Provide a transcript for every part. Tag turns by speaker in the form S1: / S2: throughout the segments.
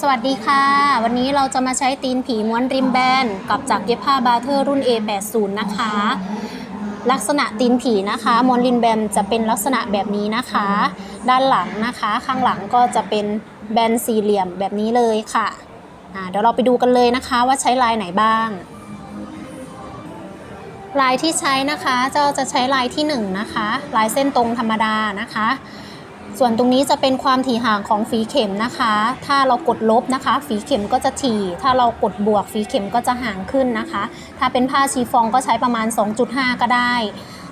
S1: สวัสดีค่ะ วันนี้เราจะมาใช้ตีนผีม้วนริมแบนกับจากเย็บผ้าบาเทอร์รุ่น A80 นะคะ ลักษณะตีนผีนะคะม้วนริมแบนจะเป็นลักษณะแบบนี้นะคะ ด้านหลังนะคะข้างหลังก็จะเป็นแบนสี่เหลี่ยมแบบนี้เลยค่ะเดี๋ยวเราไปดูกันเลยนะคะว่าใช้ลายไหนบ้าง ลายที่ใช้นะคะเจ้าจะใช้ลายที่1นงนะคะลายเส้นตรงธรรมดานะคะ ส่วนตรงนี้จะเป็นความถี่ห่างของฝีเข็มนะคะ ถ้าเรากดลบนะคะ ฝีเข็มก็จะถี่ ถ้าเรากดบวกฝีเข็มก็จะห่างขึ้นนะคะ ถ้าเป็นผ้าชีฟองก็ใช้ประมาณ 2.5 ก็ได้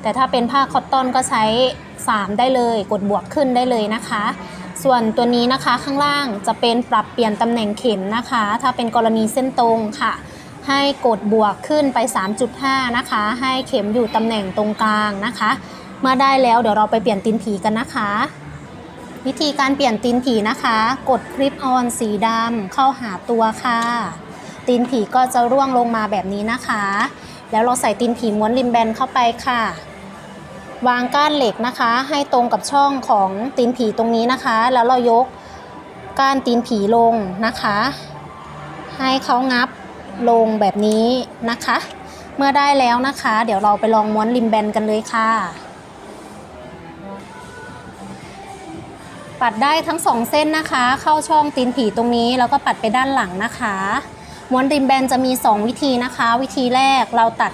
S1: แต่ถ้าเป็นผ้าคอตตอนก็ใช้ 3 ได้เลย กดบวกขึ้นได้เลยนะคะ ส่วนตัวนี้นะคะข้างล่างจะเป็นปรับเปลี่ยนตำแหน่งเข็มนะคะ ถ้าเป็นกรณีเส้นตรงค่ะ ให้กดบวกขึ้นไป 3.5 นะคะ ให้เข็มอยู่ตำแหน่งตรงกลางนะคะ เมื่อได้แล้วเดี๋ยวเราไปเปลี่ยนตีนผีกันนะคะ วิธีการเปลี่ยนตีนผีนะคะ กดคลิปออนสีดำเข้าหาตัวค่ะ ตีนผีก็จะร่วงลงมาแบบนี้นะคะ แล้วเราใส่ตีนผีม้วนริมแบนเข้าไปค่ะ วางก้านเหล็กนะคะ ให้ตรงกับช่องของตีนผีตรงนี้นะคะ แล้วเรายกก้านตีนผีลงนะคะ ให้เขางับลงแบบนี้นะคะ เมื่อได้แล้วนะคะ เดี๋ยวเราไปลองม้วนริมแบนกันเลยค่ะ ปัดได้ทั้งสองเส้นนะคะ เข้าช่องตีนผีตรงนี้แล้วก็ปัดไปด้านหลังนะคะ ม้วนริมแบนจะมี 2 วิธีนะคะ วิธีแรกเราตัด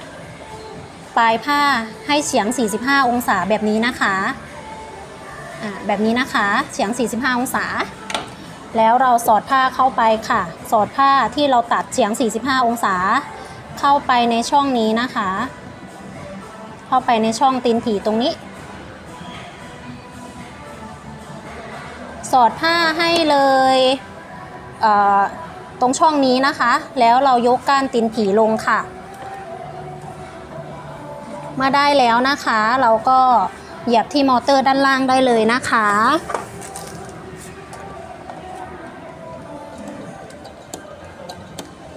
S1: ปลายผ้าให้เฉียง 45 องศาแบบนี้นะคะแบบนี้นะคะเฉียง 45 องศา แล้วเราสอดผ้าเข้าไปค่ะ สอดผ้าที่เราตัดเฉียง 45 องศา เข้าไปในช่องนี้นะคะ เข้าไปในช่องตีนผีตรงนี้ สอดผ้าให้เลยเตรงช่องนี้นะคะ แล้วเรายกก้านตีนผีลงค่ะ เมื่อได้แล้วนะคะ เราก็เหยียบที่มอเตอร์ด้านล่างได้เลยนะคะ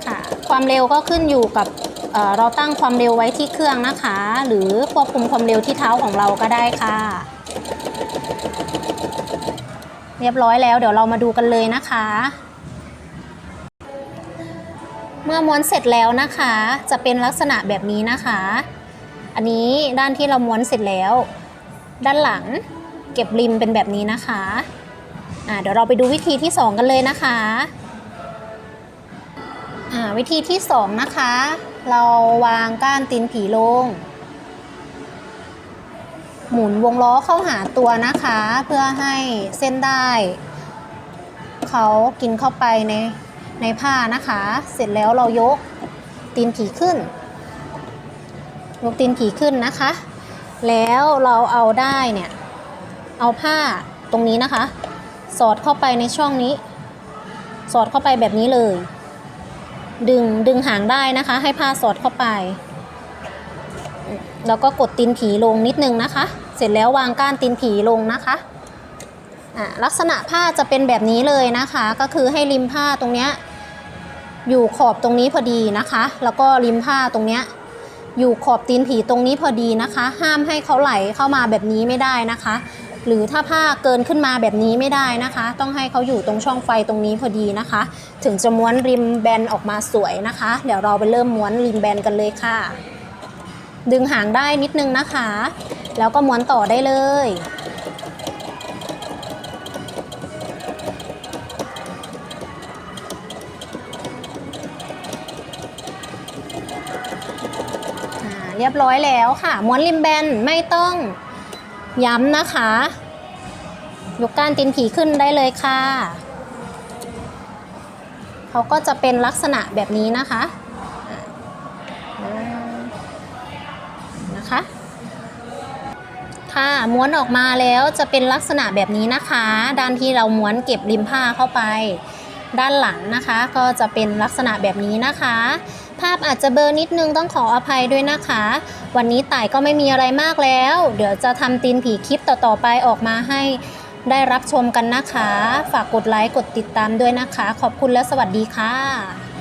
S1: ค่ะความเร็วก็ขึ้นอยู่กับเเราตั้งความเร็วไว้ที่เครื่องนะคะ หรือควบคุมความเร็วที่เท้าของเราก็ได้ค่ะ เรียบร้อยแล้วเดี๋ยวเรามาดูกันเลยนะคะ เมื่อม้วนเสร็จแล้วนะคะ จะเป็นลักษณะแบบนี้นะคะ อันนี้ด้านที่เราม้วนเสร็จแล้ว ด้านหลังเก็บริมเป็นแบบนี้นะคะอ่าเดี๋ยวเราไปดูวิธีที่ 2 กันเลยนะคะอ่าวิธีที่ 2 นะคะ เราวางก้านตีนผีลง หมุนวงล้อเข้าหาตัวนะคะ เพื่อให้เส้นได้เขากินเข้าไปในในผ้านะคะ เสร็จแล้วเรายกตีนผีขึ้น ยกตีนผีขึ้นนะคะ แล้วเราเอาได้เนี่ย เอาผ้าตรงนี้นะคะ สอดเข้าไปในช่องนี้ สอดเข้าไปแบบนี้เลย ดึงดึงหางได้นะคะ ให้ผ้าสอดเข้าไป แล้วก็กดตีนผีลงนิดนึงนะคะ เสร็จแล้ววางก้านตีนผีลงนะคะลักษณะผ้าจะเป็นแบบนี้เลยนะคะ ก็คือให้ริมผ้าตรงเนี้ยอยู่ขอบตรงนี้พอดีนะคะ แล้วก็ริมผ้าตรงเนี้ยอยู่ขอบตีนผีตรงนี้พอดีนะคะ ห้ามให้เขาไหลเข้ามาแบบนี้ไม่ได้นะคะ หรือถ้าผ้าเกินขึ้นมาแบบนี้ไม่ได้นะคะ ต้องให้เขาอยู่ตรงช่องไฟตรงนี้พอดีนะคะ ถึงจะม้วนริมแบนออกมาสวยนะคะ เดี๋ยวเราไปเริ่มม้วนริมแบนกันเลยค่ะ ดึงหางได้นิดนึงนะคะ แล้วก็ม้วนต่อได้เลยอ่าเรียบร้อยแล้วค่ะม้วนริมแบนไม่ต้องย้ำนะคะ ยกก้านตีนผีขึ้นได้เลยค่ะ เขาก็จะเป็นลักษณะแบบนี้นะคะ นะคะ ค่ะม้วนออกมาแล้วจะเป็นลักษณะแบบนี้นะคะ ด้านที่เราม้วนเก็บริมผ้าเข้าไป ด้านหลังนะคะ ก็จะเป็นลักษณะแบบนี้นะคะ ภาพอาจจะเบอร์นิดนึงต้องขออภัยด้วยนะคะ วันนี้ต่ายก็ไม่มีอะไรมากแล้ว เดี๋ยวจะทำตีนผีคลิปต่อๆไปออกมาให้ได้รับชมกันนะคะ ฝากกดไลค์ กดติดตามด้วยนะคะ ขอบคุณและสวัสดีค่ะ